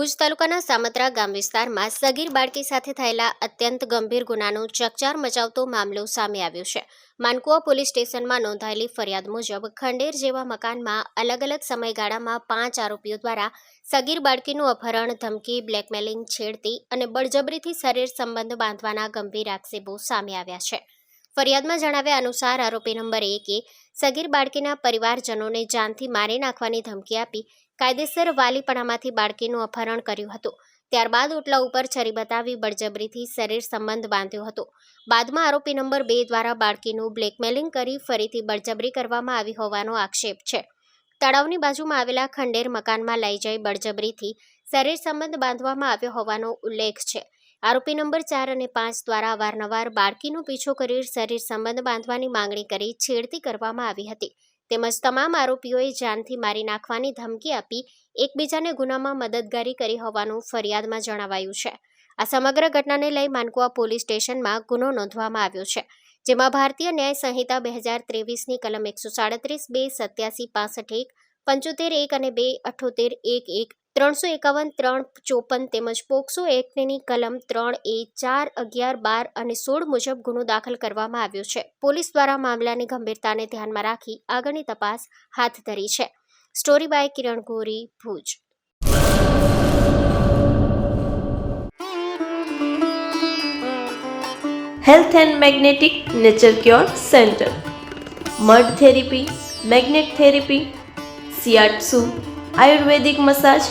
ભુજ તાલુકાના સામત્રા ગામ વિસ્તારમાં સગીર બાળકી સાથે થયેલા અત્યંત ગંભીર ગુનાનો ચકચાર મચાવતો મામલો સામે આવ્યો છે. માનકુવા પોલીસ સ્ટેશનમાં નોંધાયેલી ફરિયાદ મુજબ ખંડેર જેવા મકાનમાં અલગ અલગ સમયગાળામાં પાંચ આરોપીઓ દ્વારા સગીર બાળકીનું અપહરણ, ધમકી, બ્લેકમેલિંગ છેડતી અને બળજબરીથી શરીર સંબંધ બાંધવાના ગંભીર આક્ષેપો સામે આવ્યા છે. ફરિયાદમાં જણાવ્યા અનુસાર, આરોપી નંબર એકે સગીર બાળકીના પરિવારજનોને જાનથી મારી નાખવાની ધમકી આપી કાયદેસર વાલીપણામાંથી બાળકીનું અપહરણ કર્યું હતું. ત્યારબાદ ઓટલા ઉપર છરી બતાવી બળજબરીથી શરીર સંબંધ બાંધ્યો હતો. બાદમાં આરોપી નંબર બે દ્વારા બાળકીનું બ્લેકમેલિંગ કરી ફરીથી બળજબરી કરવામાં આવી હોવાનો આક્ષેપ છે. તળાવની બાજુમાં આવેલા ખંડેર મકાનમાં લઈ જઈ બળજબરીથી શરીર સંબંધ બાંધવામાં આવ્યો હોવાનો ઉલ્લેખ છે. આરોપી નંબર ચાર અને પાંચ દ્વારા વારંવાર બાળકીનો પીછો કરી શરીર સંબંધ બાંધવાની માંગણી કરી છેડતી કરવામાં આવી હતી. તેમજ તમામ આરોપીઓએ જાનથી મારી નાખવાની ધમકી આપી, એકબીજાને ગુનામાં મદદગારી કરી હોવાનું ફરિયાદમાં જણાવાયું છે. આ સમગ્ર ઘટનાને લઈ માનકુવા પોલીસ સ્ટેશનમાં ગુનો નોંધવામાં આવ્યો છે, જેમાં ભારતીય ન્યાય સંહિતા બે હજાર ત્રેવીસની કલમ એકસો સાડત્રીસ બે સત્યાસી પાસઠ એક, પંચોતેર એક અને બે અઠોતેર એક એક ત્રણસો એકાવન, ત્રણ ચોપન તેમજ પોક્સો એક્ટની કલમ ત્રણ એ ચાર, અગિયાર, બાર અને સોળ મુજબ ગુનો દાખલ કરવામાં આવ્યો છે. પોલીસ દ્વારા મામલાની ગંભીરતાને ધ્યાનમાં રાખી આગળની તપાસ હાથ ધરી છે. Story by Kiran Gori, Bhuj. Health and magnetic nature cure centre. Mud therapy, magnet therapy shiatsu ayurvedic massage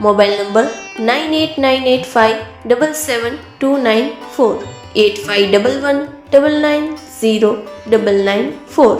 Mobile number nine eight nine eight five double seven two nine four eight five double one double nine zero double nine four